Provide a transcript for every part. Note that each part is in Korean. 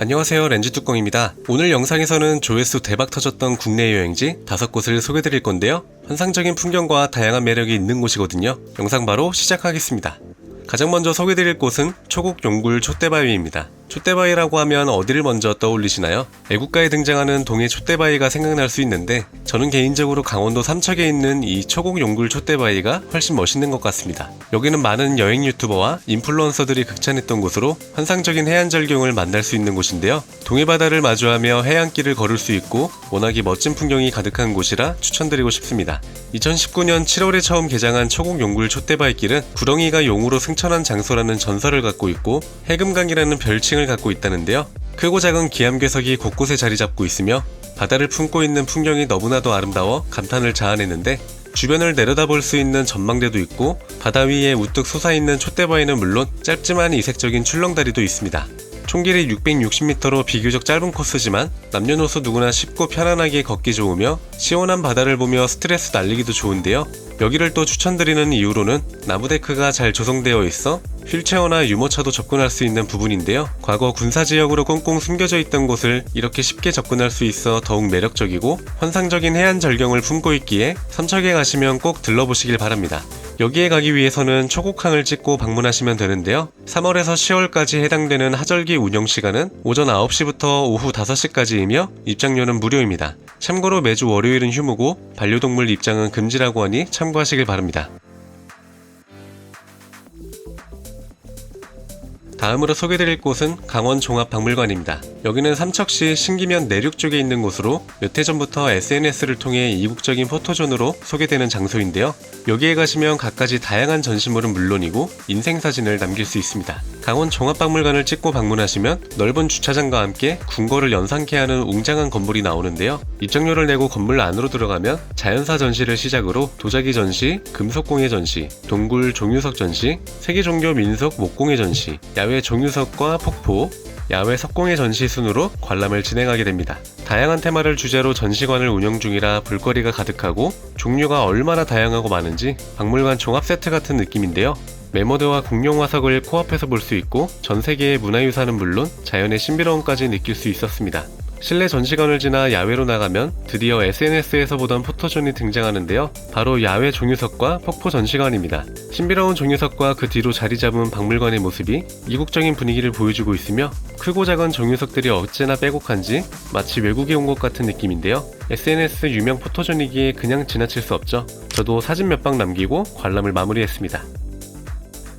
안녕하세요 렌즈 뚜껑입니다. 오늘 영상에서는 조회수 대박 터졌던 국내 여행지 다섯 곳을 소개드릴 건데요. 환상적인 풍경과 다양한 매력이 있는 곳이거든요. 영상 바로 시작하겠습니다. 가장 먼저 소개드릴 곳은 초국 용굴 촛대바위입니다 촛대바위라고 하면 어디를 먼저 떠올리시나요? 애국가에 등장하는 동해 촛대바위가 생각날 수 있는데 저는 개인적으로 강원도 삼척에 있는 이 초국 용굴 촛대바위가 훨씬 멋있는 것 같습니다. 여기는 많은 여행 유튜버와 인플루언서들이 극찬했던 곳으로 환상적인 해안 절경을 만날 수 있는 곳인데요. 동해 바다를 마주하며 해안길을 걸을 수 있고 워낙에 멋진 풍경이 가득한 곳이라 추천드리고 싶습니다. 2019년 7월에 처음 개장한 초국 용굴 촛대바위길은 구렁이가 용으로 승천한 장소라는 전설을 갖고 있고 해금강이라는 별칭을 갖고 있다는데요. 크고 작은 기암괴석이 곳곳에 자리 잡고 있으며 바다를 품고 있는 풍경이 너무나도 아름다워 감탄을 자아내는데 주변을 내려다볼 수 있는 전망대도 있고 바다 위에 우뚝 솟아있는 촛대바위는 물론 짧지만 이색적인 출렁다리도 있습니다. 총 길이 660m로 비교적 짧은 코스지만 남녀노소 누구나 쉽고 편안하게 걷기 좋으며 시원한 바다를 보며 스트레스 날리기도 좋은데요. 여기를 또 추천드리는 이유로는 나무데크가 잘 조성되어 있어 휠체어나 유모차도 접근할 수 있는 부분인데요. 과거 군사지역으로 꽁꽁 숨겨져 있던 곳을 이렇게 쉽게 접근할 수 있어 더욱 매력적이고 환상적인 해안 절경을 품고 있기에 삼척에 가시면 꼭 들러보시길 바랍니다. 여기에 가기 위해서는 초곡항을 찍고 방문하시면 되는데요. 3월에서 10월까지 해당되는 하절기 운영 시간은 오전 9시부터 오후 5시까지이며 입장료는 무료입니다. 참고로 매주 월요일은 휴무고 반려동물 입장은 금지라고 하니 참고하시길 바랍니다. 다음으로 소개드릴 곳은 강원 종합박물관입니다. 여기는 삼척시 신기면 내륙 쪽에 있는 곳으로 몇 해 전부터 SNS를 통해 이국적인 포토존으로 소개되는 장소인데요. 여기에 가시면 갖가지 다양한 전시물은 물론이고 인생사진을 남길 수 있습니다. 강원 종합박물관을 찍고 방문하시면 넓은 주차장과 함께 궁궐을 연상케 하는 웅장한 건물이 나오는데요. 입장료를 내고 건물 안으로 들어가면 자연사 전시를 시작으로 도자기 전시, 금속공예 전시, 동굴 종유석 전시, 세계 종교 민속 목공예 전시, 야외 종유석과 폭포, 야외 석공예 전시 순으로 관람을 진행하게 됩니다. 다양한 테마를 주제로 전시관을 운영 중이라 볼거리가 가득하고 종류가 얼마나 다양하고 많은지 박물관 종합 세트 같은 느낌인데요. 메모드와 공룡 화석을 코앞에서 볼 수 있고 전 세계의 문화유산은 물론 자연의 신비로움까지 느낄 수 있었습니다. 실내 전시관을 지나 야외로 나가면 드디어 SNS에서 보던 포토존이 등장하는데요. 바로 야외 종유석과 폭포 전시관입니다. 신비로운 종유석과 그 뒤로 자리 잡은 박물관의 모습이 이국적인 분위기를 보여주고 있으며 크고 작은 종유석들이 어째나 빼곡한지 마치 외국에 온 것 같은 느낌인데요. SNS 유명 포토존이기에 그냥 지나칠 수 없죠. 저도 사진 몇 방 남기고 관람을 마무리했습니다.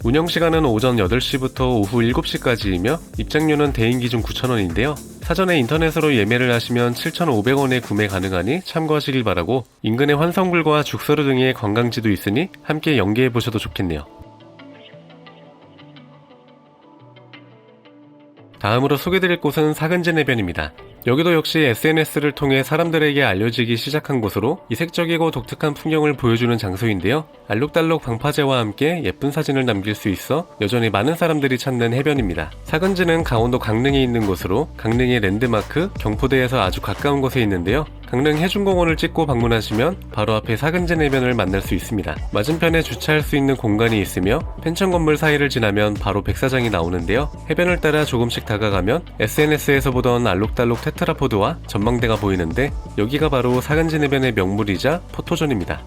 운영 시간은 오전 8시부터 오후 7시까지이며 입장료는 대인 기준 9,000원인데요. 사전에 인터넷으로 예매를 하시면 7,500원에 구매 가능하니 참고하시길 바라고 인근에 환성굴과 죽서루 등의 관광지도 있으니 함께 연계해 보셔도 좋겠네요. 다음으로 소개드릴 곳은 사근진 해변입니다. 여기도 역시 SNS를 통해 사람들에게 알려지기 시작한 곳으로 이색적이고 독특한 풍경을 보여주는 장소인데요. 알록달록 방파제와 함께 예쁜 사진을 남길 수 있어 여전히 많은 사람들이 찾는 해변입니다. 사근지는 강원도 강릉에 있는 곳으로 강릉의 랜드마크 경포대에서 아주 가까운 곳에 있는데요. 강릉 해중공원을 찍고 방문하시면 바로 앞에 사근진 해변을 만날 수 있습니다. 맞은편에 주차할 수 있는 공간이 있으며 펜션 건물 사이를 지나면 바로 백사장이 나오는데요. 해변을 따라 조금씩 다가가면 SNS에서 보던 알록달록 테트라포드와 전망대가 보이는데 여기가 바로 사근진 해변의 명물이자 포토존입니다.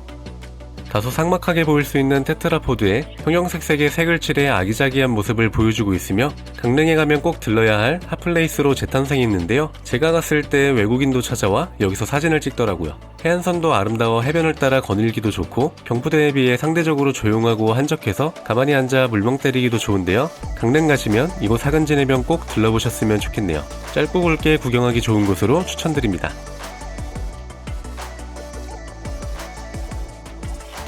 다소 삭막하게 보일 수 있는 테트라포드에 형형색색의 색을 칠해 아기자기한 모습을 보여주고 있으며 강릉에 가면 꼭 들러야 할 핫플레이스로 재탄생이 있는데요. 제가 갔을 때 외국인도 찾아와 여기서 사진을 찍더라고요. 해안선도 아름다워 해변을 따라 거닐기도 좋고 경포대에 비해 상대적으로 조용하고 한적해서 가만히 앉아 물멍 때리기도 좋은데요. 강릉 가시면 이곳 사근진 해변 꼭 들러보셨으면 좋겠네요. 짧고 굵게 구경하기 좋은 곳으로 추천드립니다.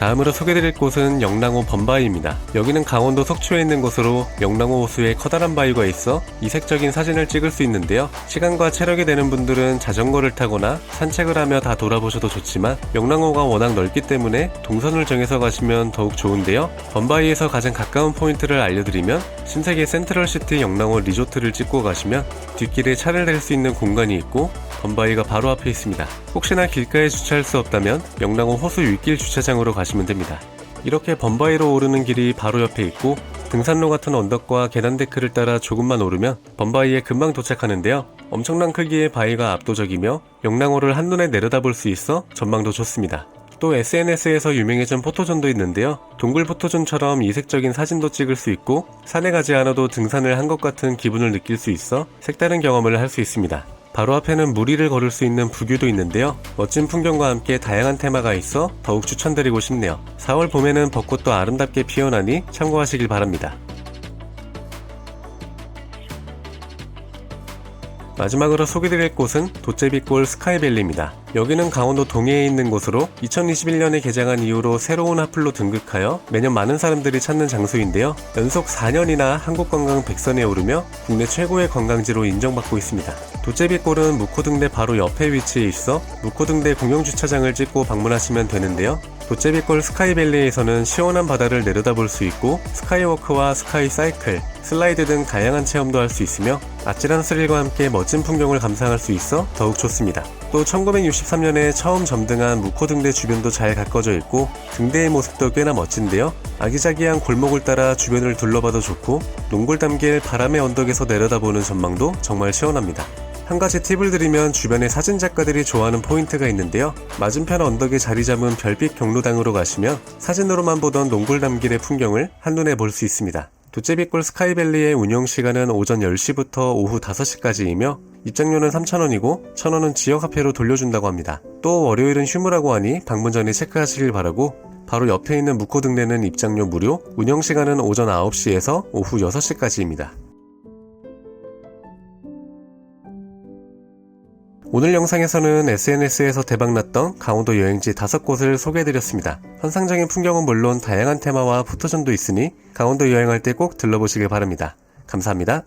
다음으로 소개드릴 곳은 영랑호 범바위입니다. 여기는 강원도 속초에 있는 곳으로 영랑호 호수에 커다란 바위가 있어 이색적인 사진을 찍을 수 있는데요. 시간과 체력이 되는 분들은 자전거를 타거나 산책을 하며 다 돌아보셔도 좋지만 영랑호가 워낙 넓기 때문에 동선을 정해서 가시면 더욱 좋은데요. 범바위에서 가장 가까운 포인트를 알려드리면 신세계 센트럴시티 영랑호 리조트를 찍고 가시면 뒷길에 차를 댈 수 있는 공간이 있고 범바위가 바로 앞에 있습니다. 혹시나 길가에 주차할 수 없다면 영랑호 호수 윗길 주차장으로 가시면 됩니다. 이렇게 범바위로 오르는 길이 바로 옆에 있고 등산로 같은 언덕과 계단 데크를 따라 조금만 오르면 범바위에 금방 도착하는데요. 엄청난 크기의 바위가 압도적이며 영랑호를 한눈에 내려다볼 수 있어 전망도 좋습니다. 또 SNS에서 유명해진 포토존도 있는데요. 동굴 포토존처럼 이색적인 사진도 찍을 수 있고 산에 가지 않아도 등산을 한 것 같은 기분을 느낄 수 있어 색다른 경험을 할 수 있습니다. 바로 앞에는 무리를 걸을 수 있는 부규도 있는데요. 멋진 풍경과 함께 다양한 테마가 있어 더욱 추천드리고 싶네요. 4월 봄에는 벚꽃도 아름답게 피어나니 참고하시길 바랍니다. 마지막으로 소개드릴 곳은 도제비골 스카이밸리입니다. 여기는 강원도 동해에 있는 곳으로 2021년에 개장한 이후로 새로운 하플로 등극하여 매년 많은 사람들이 찾는 장소인데요. 연속 4년이나 한국관광 100선에 오르며 국내 최고의 관광지로 인정받고 있습니다. 도제비골은 무코등대 바로 옆에 위치해 있어 무코등대 공영주차장을 찍고 방문하시면 되는데요. 도제비골 스카이밸리에서는 시원한 바다를 내려다볼 수 있고 스카이워크와 스카이 사이클, 슬라이드 등 다양한 체험도 할 수 있으며 아찔한 스릴과 함께 멋진 풍경을 감상할 수 있어 더욱 좋습니다. 또 1963년에 처음 점등한 무코등대 주변도 잘 가꿔져 있고 등대의 모습도 꽤나 멋진데요. 아기자기한 골목을 따라 주변을 둘러봐도 좋고 농골 담길 바람의 언덕에서 내려다보는 전망도 정말 시원합니다. 한 가지 팁을 드리면 주변에 사진 작가들이 좋아하는 포인트가 있는데요. 맞은편 언덕에 자리 잡은 별빛 경로당으로 가시면 사진으로만 보던 농골 담길의 풍경을 한눈에 볼 수 있습니다. 도제비골 스카이밸리의 운영 시간은 오전 10시부터 오후 5시까지이며 입장료는 3,000원이고 1,000원은 지역 화폐로 돌려준다고 합니다. 또 월요일은 휴무라고 하니 방문 전에 체크하시길 바라고 바로 옆에 있는 무코등대는 입장료 무료, 운영 시간은 오전 9시에서 오후 6시까지입니다. 오늘 영상에서는 SNS에서 대박났던 강원도 여행지 다섯 곳을 소개해드렸습니다. 환상적인 풍경은 물론 다양한 테마와 포토존도 있으니 강원도 여행할 때 꼭 들러보시길 바랍니다. 감사합니다.